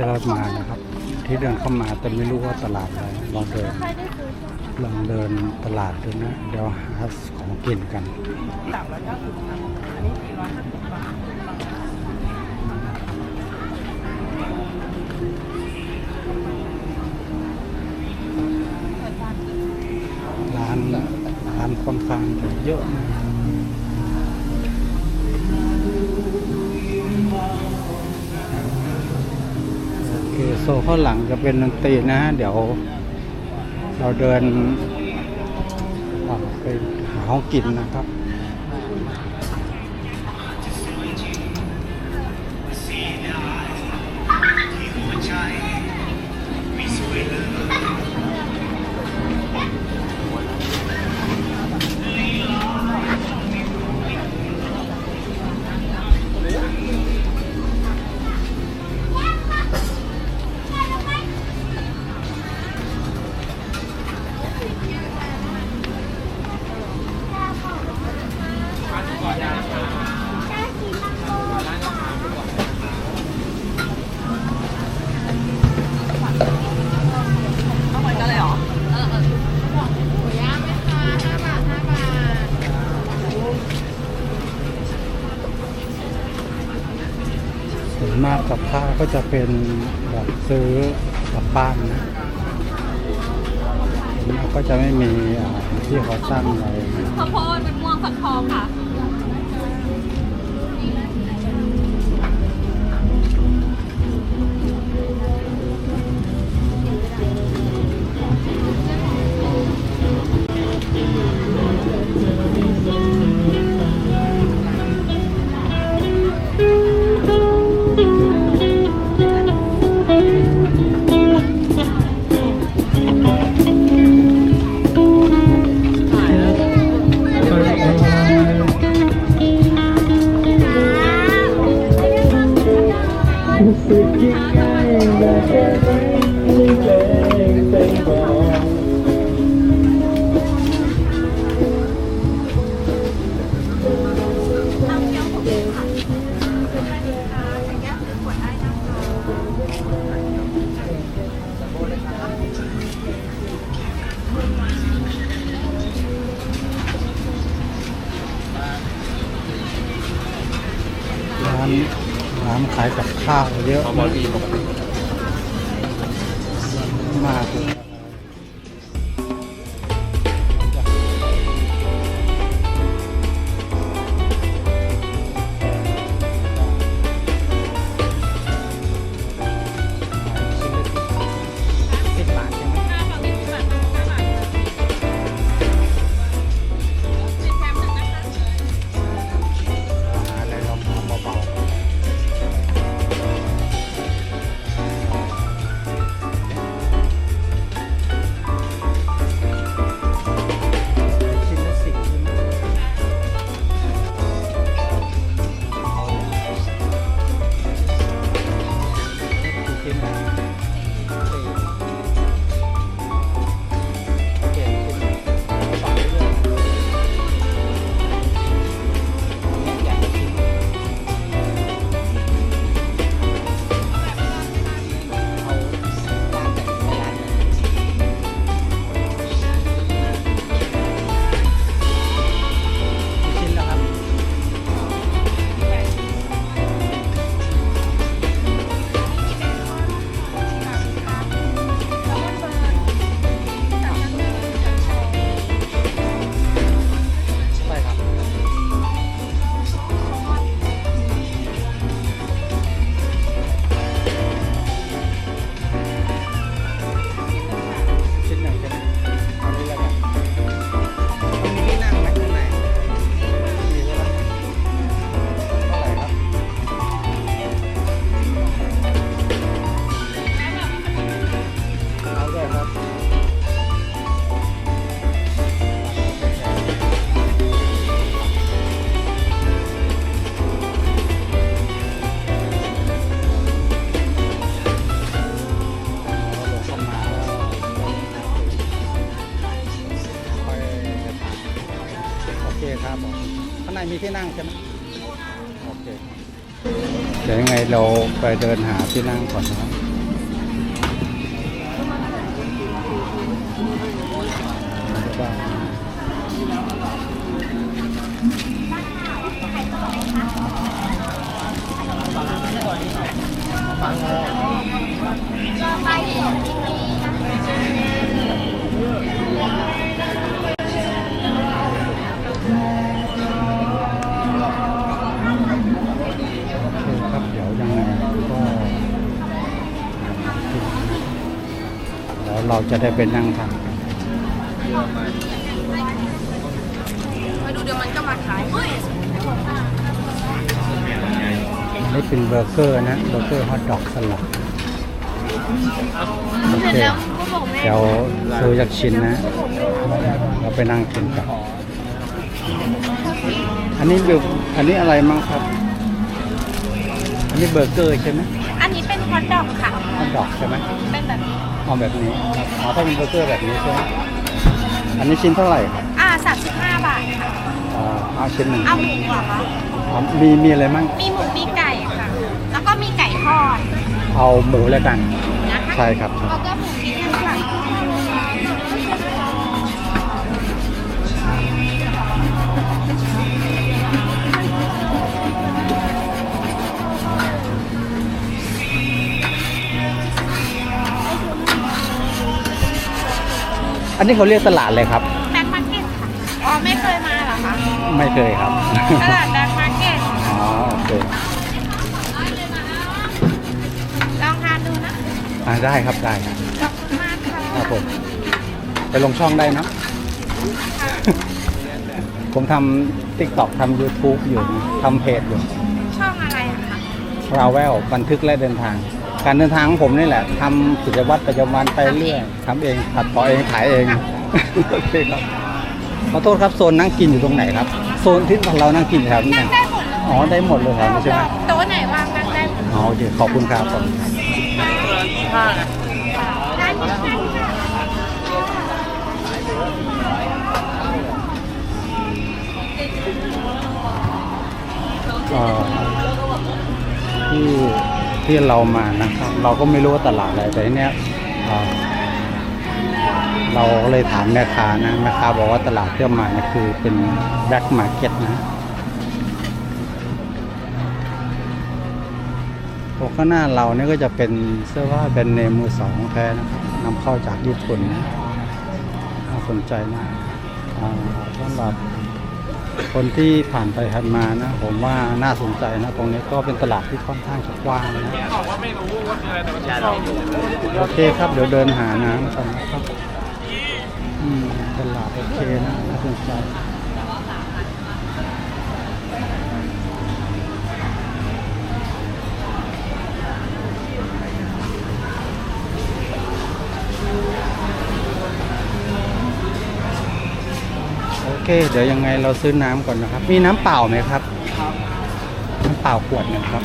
ที่เรามานะครับ ที่เดินเข้ามาแต่ไม่รู้ว่าตลาดอะไรลองเดินลองเดินตลาดดูนะเดี๋ยวหาของกินกันร้านร้าสิบบาทร้านร้านค่อนข้างจะเยอะนะ ซนข้างหลังจะเป็นดนตรีนะฮะเดี๋ยว เราเดินไปหาห้องกินนะครับ กับข้าวก็จะเป็นแบบซื้อกลับบ้านนะก็จะไม่มีที่เขาตั้งไว้ข้าวโพดเป็นม่วงฝักทองค่ะานร้านขายกับข้าวเยอะมากมากเลย เอาด้วยครับเอาลงเข้ามาแล้วไปโอเคครับผมข้างในมีที่นั่งใช่ไหมโอเคเดี๋ยวยังไงเราไปเดินหาที่นั่งก่อนนะครับ บ้างโอเคครับเดี๋ยวยังไงก็เดี๋ยวเราจะได้ไปนั่งทานกัน มาดูเดี๋ยวมันก็มาขายเฮ้ย อั นนี่เป็นเบอร์เกอร์นะเบอร์เกอร์ฮอทดอกสลัดโอเคก็บอกแม่เดี๋ยวซื้อจากชิ้นนะเราไปนั่งกินกันอันนี้เบอร์อันนี้อะไรมั่งครับ อันนี้เบอร์เกอร์ใช่ไหมอันนี้เป็นฮอทดอกค่ะฮอทดอกใช่ไหมเป็นแบบนี้เอาแบบนี้ครับอ๋อถ้าเป็นเบอร์เกอร์แบบนี้ใช่ไหมอันนี้ชิ้นเท่าไหร่ครับอ่า 35 บาทค่ะอ่าเอาชิ้นหนึ่งเอาหมูเหรอคะอ๋อมีมีอะไรมั่งมีหมูมีไก่ค่ะ แล้วก็มีไก่ทอดเอาหมูแล้วกัน นะคะใช่ครับแล้วก็หมูที่เท่าไหร่อันนี้เขาเรียกตลาดเลยครับ ไม่เคยครับ ตลาดแบ็คมาร์เก็ตอ๋อโอเคลองทานดูนะอ่าได้ครับได้ครับขอบคุณมากค่ะครับผมไปลงช่องได้เนอะ ผมทำ TikTok ทำ YouTube อยู่นะทำเพจอยู่ ช่องอะไรอะคะราเวลบันทึกและเดินทาง การเดินทางของผมนี่แหละทำกิจวัตรประจำวันไปเรื่อยทำเองตัดต่อเองขายเองโอเคครับ ขอโทษครับโซนนั่งกินอยู่ตรงไหนครับ โซนที่เรานั่งกินอยู่แถวนี้นั่งนะได้หมดเลยอ๋อได้หมดเลยครับใช่ไหมโต๊ะไหนว่างนั่งได้หมดอ๋อโอเคขอบคุณครับขอบคุณครับได้หมดค่ะเอ่อที่ที่เรามานะครับ เราก็ไม่รู้ว่าตลาดอะไรแต่ทีเนี้ยเอ่อ เราเลยถามแม่ค้านะแม่ค้าบอกว่าตลาดเที่เรามานี่ยคือเป็นแบ็คมาร์เก็ตนะโอ้ข้างหน้าเราเนี่ยก็จะเป็นเสื้อผ้าแบรนด์เนมมือสองแท้นะครับนำเข้าจากญี่ปุ่นนะน่าสนใจมากสำหรับคนที่ผ่านไปผ่านมานะ ผมว่าน่าสนใจนะ ตรงนี้ก็เป็นตลาดที่ค่อนข้างจะกว้างนะโอเคครับ เดี๋ยวเดินหาน้ำกันนะครับ อืมตลาดโอเคนะน่าสนใจโอเคเดี๋ยวยังไงเราซื้อน้ำก่อนนะครับ มีน้ำเปล่าไหมครับ น้ำเปล่าขวดหนึ่งครับ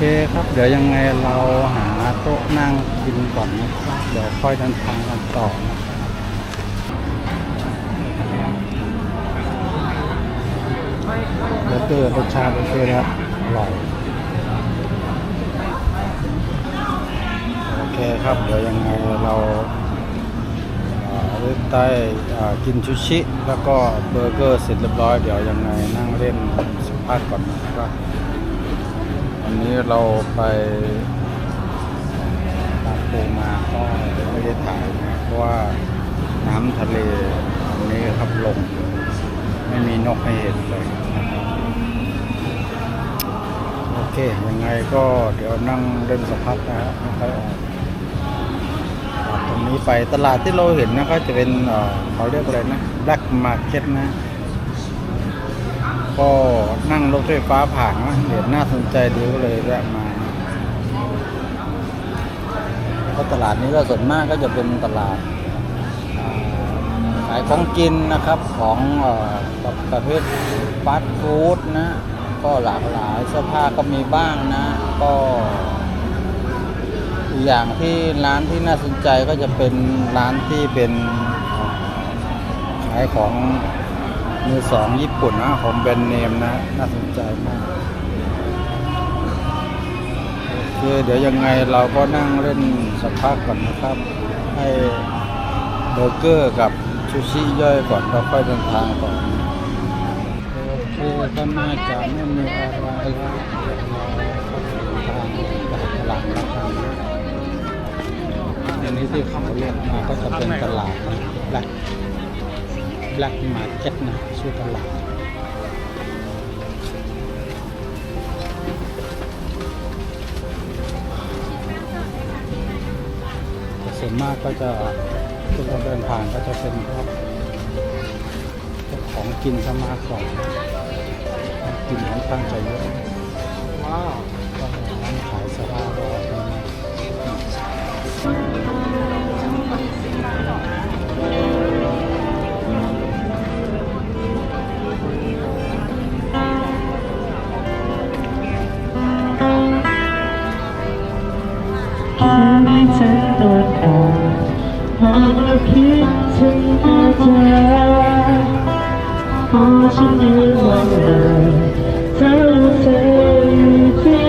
เคครับ เดี๋ยวยังไงเราหาโต๊ะนั่งกินก่อนนะครับเดี๋ยวค่อยเดินทางกันต่อนะครับเบอร์เกอร์รสชาติโอเคนะครับอร่อยโอเคครับ เดี๋ยวยังไงเราเล่นใต้อ่ากินชูชิ แล้วก็เบอร์เกอร์เสร็จเรียบร้อย เดี๋ยวยังไงนั่งเล่นสัมภาษณ์ก่อนนะครับ วันนี้เราไปตาปูมาก็ไม่ได้ถ่ายนะเพราะว่าน้ำทะเลอันนี้ครับลง ไม่มีนกให้เห็นเลยนะโอเค ยังไงก็เดี๋ยวนั่งเล่นสัมภาษณ์นะครับไม่ค่อยออกตรงนี้ไปตลาดที่เราเห็นนะก็จะเป็นเอ่อเขาเรียกอะไรนะ Black Market นะ ก็นั่งรถไฟฟ้าผ่านนะเห็นน่าสนใจดีก็เลยแวะมาเพราะตลาดนี้ก็ส่วนมากก็จะเป็นตลาดขายของกินนะครับของอประเภทฟาสต์ฟู้ดนะ ก็หลากหลายเสื้อผ้าก็มีบ้างนะ ก็อย่างที่ร้านที่น่าสนใจก็จะเป็นร้านที่เป็นขายของ มือสองญี่ปุ่นนะของแบรนด์เนมนะ น่าสนใจมากคือเดี๋ยวยังไงเราก็นั่งเล่นสักพักก่อนนะครับ ให้เบอร์เกอร์กับชูชิย่อยก่อนเราค่อยเดินทางต่อโอเคก็น่าจะไม่มีอะไรแล้วทางไปตลาดแล้วกันอันนี้ที่เขาเรียกมาก็จะเป็นตลาดนะ Black Black Market นะชื่ตลาดส่วนมากก็จะทุกคนเดินผ่านก็จะเป็นพวกของกินซะมากกว่ากินค่อนข้างจะเยอะว้าว พอฉันยืนมองเลยเธอเธออยู่ที่